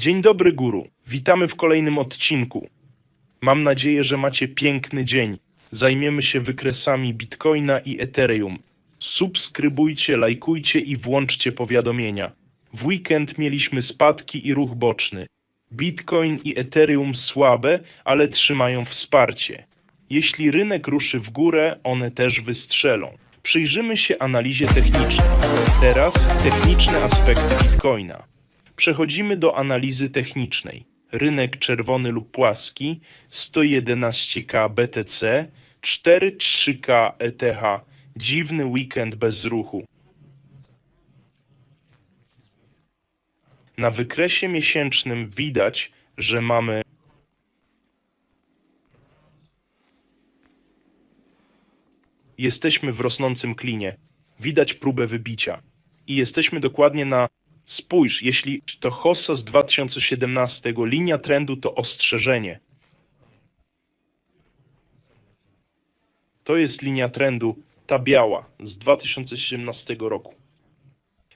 Dzień dobry, guru. Witamy w kolejnym odcinku. Mam nadzieję, że macie piękny dzień. Zajmiemy się wykresami Bitcoina i Ethereum. Subskrybujcie, lajkujcie i włączcie powiadomienia. W weekend mieliśmy spadki i ruch boczny. Bitcoin i Ethereum słabe, ale trzymają wsparcie. Jeśli rynek ruszy w górę, one też wystrzelą. Przyjrzymy się analizie technicznej. Teraz techniczne aspekty Bitcoina. Przechodzimy do analizy technicznej. Rynek czerwony lub płaski 111K BTC, 4-3K ETH. Dziwny weekend bez ruchu. Na wykresie miesięcznym widać, że mamy jesteśmy w rosnącym klinie. Widać próbę wybicia. I jesteśmy dokładnie na. Spójrz, jeśli to Hossa z 2017, linia trendu to ostrzeżenie. To jest linia trendu, ta biała, z 2017 roku.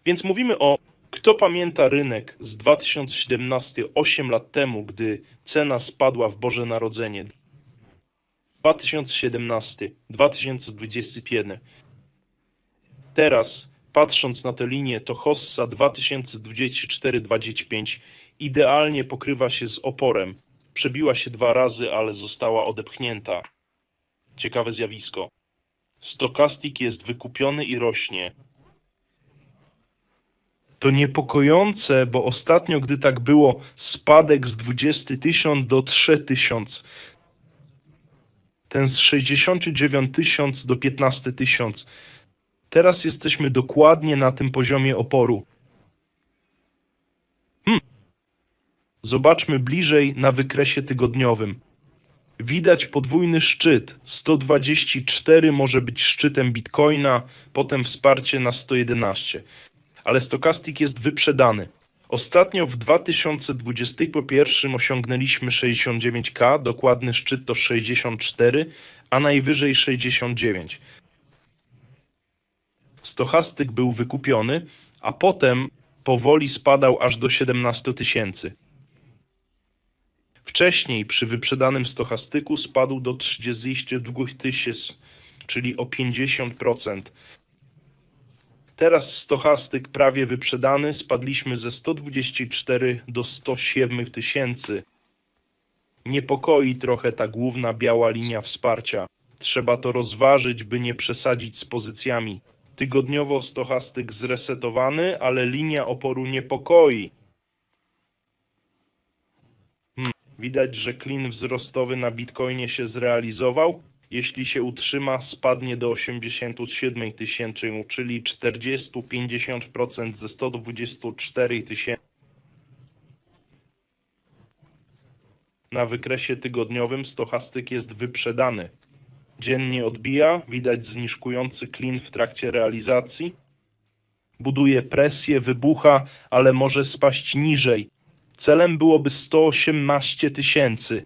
Więc mówimy o. Kto pamięta rynek z 2017, 8 lat temu, gdy cena spadła w Boże Narodzenie? 2017, 2021. Teraz, patrząc na tę linię, to Hossa 2024-25 idealnie pokrywa się z oporem. Przebiła się dwa razy, ale została odepchnięta. Ciekawe zjawisko. Stokastik jest wykupiony i rośnie. To niepokojące, bo ostatnio, gdy tak było, spadek z 20 tysiąc do 3 tysiąc ten z 69 tysiąc do 15 tysiąc. Teraz jesteśmy dokładnie na tym poziomie oporu. Hmm. Zobaczmy bliżej na wykresie tygodniowym. Widać podwójny szczyt. 124 może być szczytem Bitcoina, potem wsparcie na 111. Ale stokastik jest wyprzedany. Ostatnio w 2021 osiągnęliśmy 69K, dokładny szczyt to 64, a najwyżej 69. Stochastyk był wykupiony, a potem powoli spadał aż do 17 tysięcy. Wcześniej przy wyprzedanym stochastyku spadł do 32 tysięcy, czyli o 50%. Teraz stochastyk prawie wyprzedany, spadliśmy ze 124 do 107 tysięcy. Niepokoi trochę ta główna biała linia wsparcia. Trzeba to rozważyć, by nie przesadzić z pozycjami. Tygodniowo stochastyk zresetowany, ale linia oporu niepokoi. Hmm. Widać, że klin wzrostowy na Bitcoinie się zrealizował. Jeśli się utrzyma, spadnie do 87 tysięcy, czyli 40-50% ze 124 tysięcy. Na wykresie tygodniowym stochastyk jest wyprzedany. Dziennie odbija, widać zniżkujący klin w trakcie realizacji. Buduje presję, wybucha, ale może spaść niżej. Celem byłoby 118 tysięcy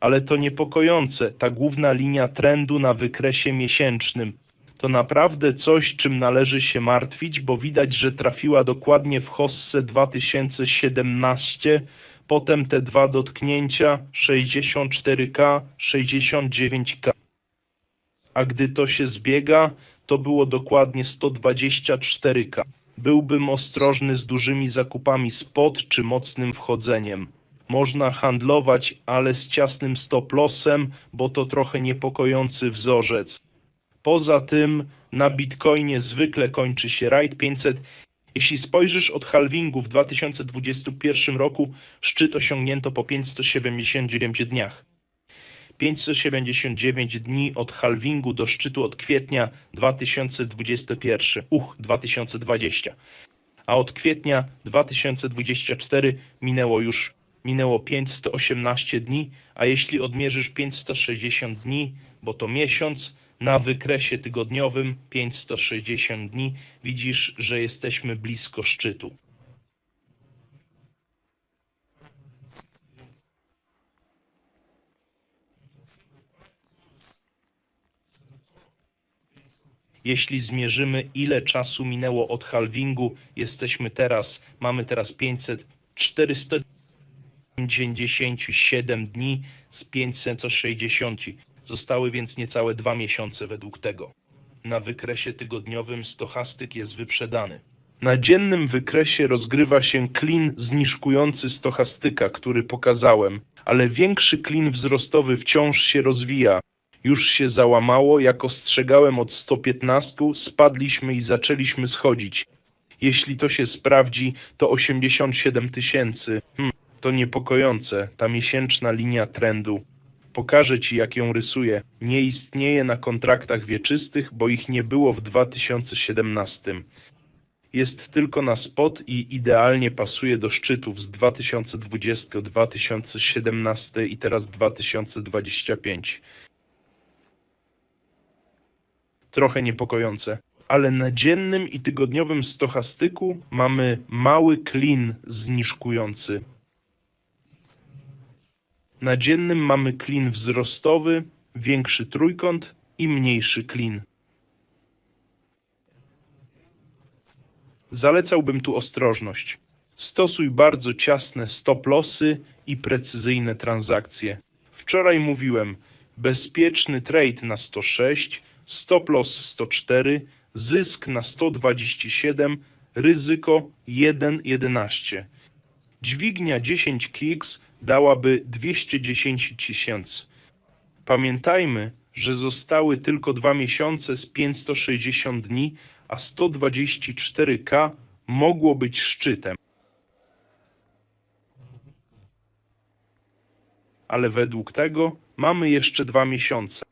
ale to niepokojące, ta główna linia trendu na wykresie miesięcznym. To naprawdę coś, czym należy się martwić, bo widać, że trafiła dokładnie w Hossę 2017, potem te dwa dotknięcia 64K, 69K. A gdy to się zbiega, to było dokładnie 124K. Byłbym ostrożny z dużymi zakupami spot czy mocnym wchodzeniem można handlować, ale z ciasnym stop lossem, bo to trochę niepokojący wzorzec. Poza tym na Bitcoinie zwykle kończy się RAID 500. Jeśli spojrzysz od halvingu w 2021 roku, szczyt osiągnięto po 579 dniach. 579 dni od halvingu do szczytu od kwietnia 2021, uch, 2020. A od kwietnia 2024 minęło już minęło 518 dni, a jeśli odmierzysz 560 dni, bo to miesiąc, na wykresie tygodniowym 560 dni, widzisz, że jesteśmy blisko szczytu. Jeśli zmierzymy, ile czasu minęło od halvingu, jesteśmy teraz, mamy teraz 500, 400 97 dni z 560. Zostały więc niecałe dwa miesiące według tego. Na wykresie tygodniowym stochastyk jest wyprzedany. Na dziennym wykresie rozgrywa się klin zniżkujący stochastyka, który pokazałem, ale większy klin wzrostowy wciąż się rozwija. Już się załamało, jak ostrzegałem od 115, spadliśmy i zaczęliśmy schodzić. Jeśli to się sprawdzi, to 87 tysięcy. Hmm, to niepokojące, ta miesięczna linia trendu. Pokażę ci, jak ją rysuję. Nie istnieje na kontraktach wieczystych, bo ich nie było w 2017. Jest tylko na spot i idealnie pasuje do szczytów z 2020, 2017 i teraz 2025. Trochę niepokojące, ale na dziennym i tygodniowym stochastyku mamy mały klin zniżkujący. Na dziennym mamy klin wzrostowy, większy trójkąt i mniejszy klin. Zalecałbym tu ostrożność. Stosuj bardzo ciasne stop-lossy i precyzyjne transakcje. Wczoraj mówiłem, bezpieczny trade na 106, stop-loss 104, zysk na 127, ryzyko 1,11. Dźwignia 10 kliks dałaby 210 tysięcy. Pamiętajmy, że zostały tylko dwa miesiące z 560 dni, a 124K mogło być szczytem. Ale według tego mamy jeszcze dwa miesiące.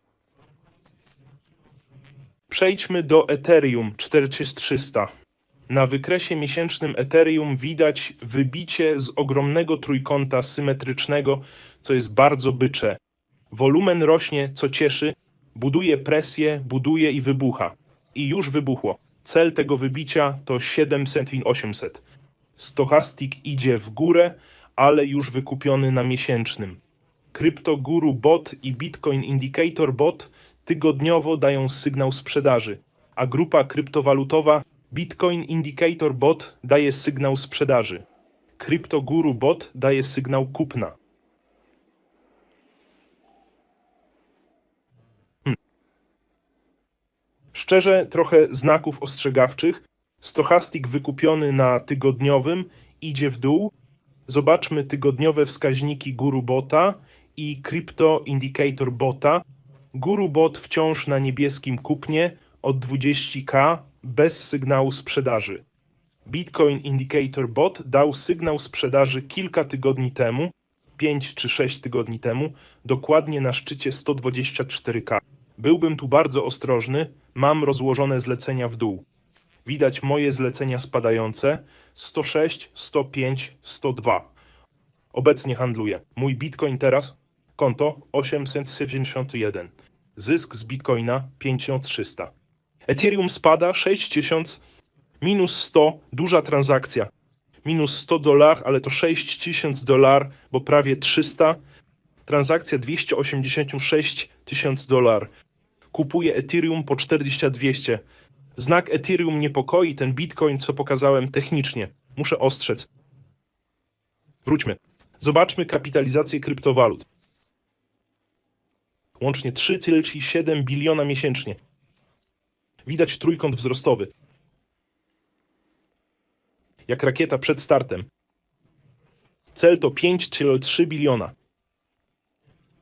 Przejdźmy do Ethereum 4300. Na wykresie miesięcznym Ethereum widać wybicie z ogromnego trójkąta symetrycznego, co jest bardzo bycze. Wolumen rośnie, co cieszy, buduje presję, buduje i wybucha. I już wybuchło. Cel tego wybicia to 700 i 800. Stochastik idzie w górę, ale już wykupiony na miesięcznym. CryptoGuru Bot i Bitcoin Indicator Bot tygodniowo dają sygnał sprzedaży, a grupa kryptowalutowa Bitcoin Indicator Bot daje sygnał sprzedaży. CryptoGuru Bot daje sygnał kupna. Szczerze, trochę znaków ostrzegawczych. Stochastik wykupiony na tygodniowym idzie w dół. Zobaczmy tygodniowe wskaźniki Guru Bota i Crypto Indicator Bota. Guru Bot wciąż na niebieskim kupnie od 20k bez sygnału sprzedaży. Bitcoin Indicator Bot dał sygnał sprzedaży kilka tygodni temu, 5 czy 6 tygodni temu, dokładnie na szczycie 124k. Byłbym tu bardzo ostrożny, mam rozłożone zlecenia w dół. Widać moje zlecenia spadające 106, 105, 102. Obecnie handluję. Mój bitcoin teraz konto 871. Zysk z bitcoina 5300. Ethereum spada 6000 minus 100, duża transakcja. Minus 100 dolar, ale to 6000 dolar, bo prawie 300. Transakcja 286 tysięcy dolar. Kupuję Ethereum po 4200. Znak Ethereum niepokoi ten Bitcoin, co pokazałem technicznie. Muszę ostrzec. Wróćmy. Zobaczmy kapitalizację kryptowalut. Łącznie 3,7 biliona miesięcznie. Widać trójkąt wzrostowy. Jak rakieta przed startem. Cel to 5,3 biliona.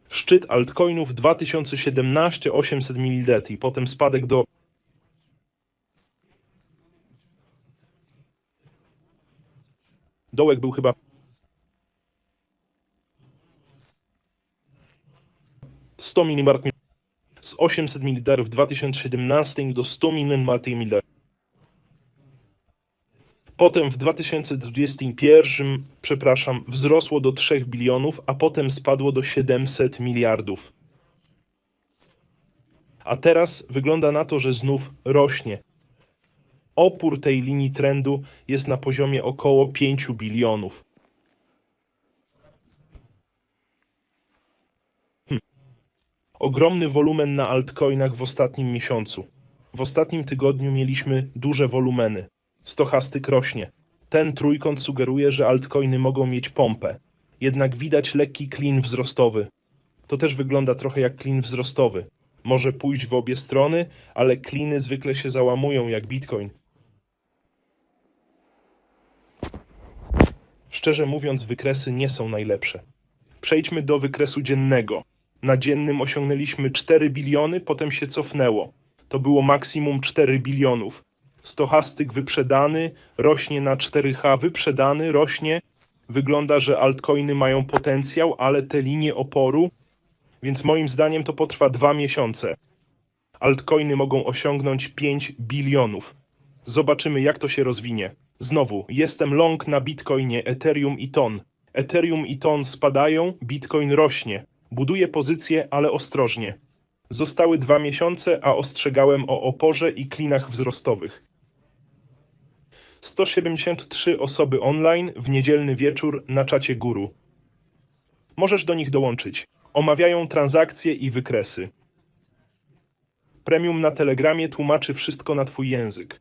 Szczyt altcoinów 2017 800 mld i potem spadek do dołek był chyba sto miliard z 800 ml w 2017 do 100 ml. Potem w 2021, przepraszam, wzrosło do 3 bilionów, a potem spadło do 700 miliardów. A teraz wygląda na to, że znów rośnie. Opór tej linii trendu jest na poziomie około 5 bilionów. Ogromny wolumen na altcoinach w ostatnim miesiącu. W ostatnim tygodniu mieliśmy duże wolumeny. Stochastyk rośnie. Ten trójkąt sugeruje, że altcoiny mogą mieć pompę. jednak widać lekki klin wzrostowy. To też wygląda trochę jak klin wzrostowy. Może pójść w obie strony, ale kliny zwykle się załamują jak bitcoin. Szczerze mówiąc, wykresy nie są najlepsze. Przejdźmy do wykresu dziennego. Na dziennym osiągnęliśmy 4 biliony, potem się cofnęło. To było maksimum 4 bilionów. Stochastyk wyprzedany, rośnie na 4H, wyprzedany, rośnie. Wygląda, że altcoiny mają potencjał, ale te linie oporu, więc moim zdaniem to potrwa 2 miesiące. Altcoiny mogą osiągnąć 5 bilionów. Zobaczymy, jak to się rozwinie. Znowu, jestem long na Bitcoinie, Ethereum i Ton. Ethereum i Ton spadają, Bitcoin rośnie. Buduję pozycję, ale ostrożnie. Zostały dwa miesiące, a ostrzegałem o oporze i klinach wzrostowych. 173 osoby online w niedzielny wieczór na czacie guru. Możesz do nich dołączyć. Omawiają transakcje i wykresy. Premium na Telegramie tłumaczy wszystko na Twój język.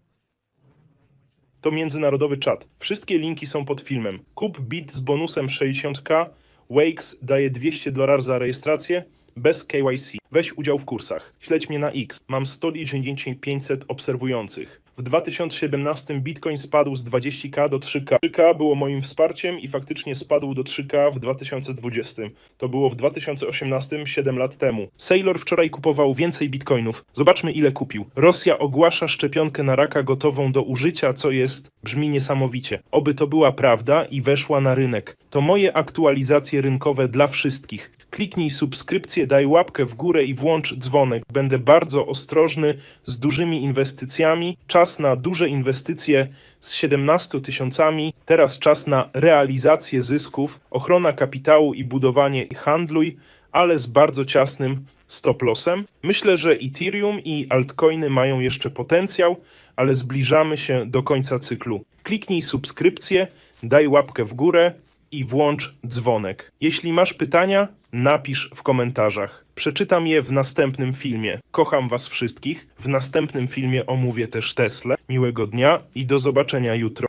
To międzynarodowy czat. Wszystkie linki są pod filmem. Kup bit z bonusem 60k. Wakes daje 200 dolarów za rejestrację bez KYC. Weź udział w kursach. Śledź mnie na X. Mam 195 500 obserwujących. W 2017 Bitcoin spadł z 20k do 3k. 3k było moim wsparciem i faktycznie spadł do 3k w 2020. To było w 2018, 7 lat temu. Sailor wczoraj kupował więcej bitcoinów. Zobaczmy ile kupił. Rosja ogłasza szczepionkę na raka gotową do użycia, co jest brzmi niesamowicie. Oby to była prawda i weszła na rynek. To moje aktualizacje rynkowe dla wszystkich. Kliknij subskrypcję, daj łapkę w górę i włącz dzwonek. Będę bardzo ostrożny z dużymi inwestycjami. Czas na duże inwestycje z 17 tysiącami. Teraz czas na realizację zysków, ochrona kapitału i budowanie handluj, ale z bardzo ciasnym stop lossem. Myślę, że Ethereum i altcoiny mają jeszcze potencjał, ale zbliżamy się do końca cyklu. Kliknij subskrypcję, daj łapkę w górę i włącz dzwonek. Jeśli masz pytania, napisz w komentarzach. Przeczytam je w następnym filmie. Kocham Was wszystkich. W następnym filmie omówię też Tesla. Miłego dnia i do zobaczenia jutro.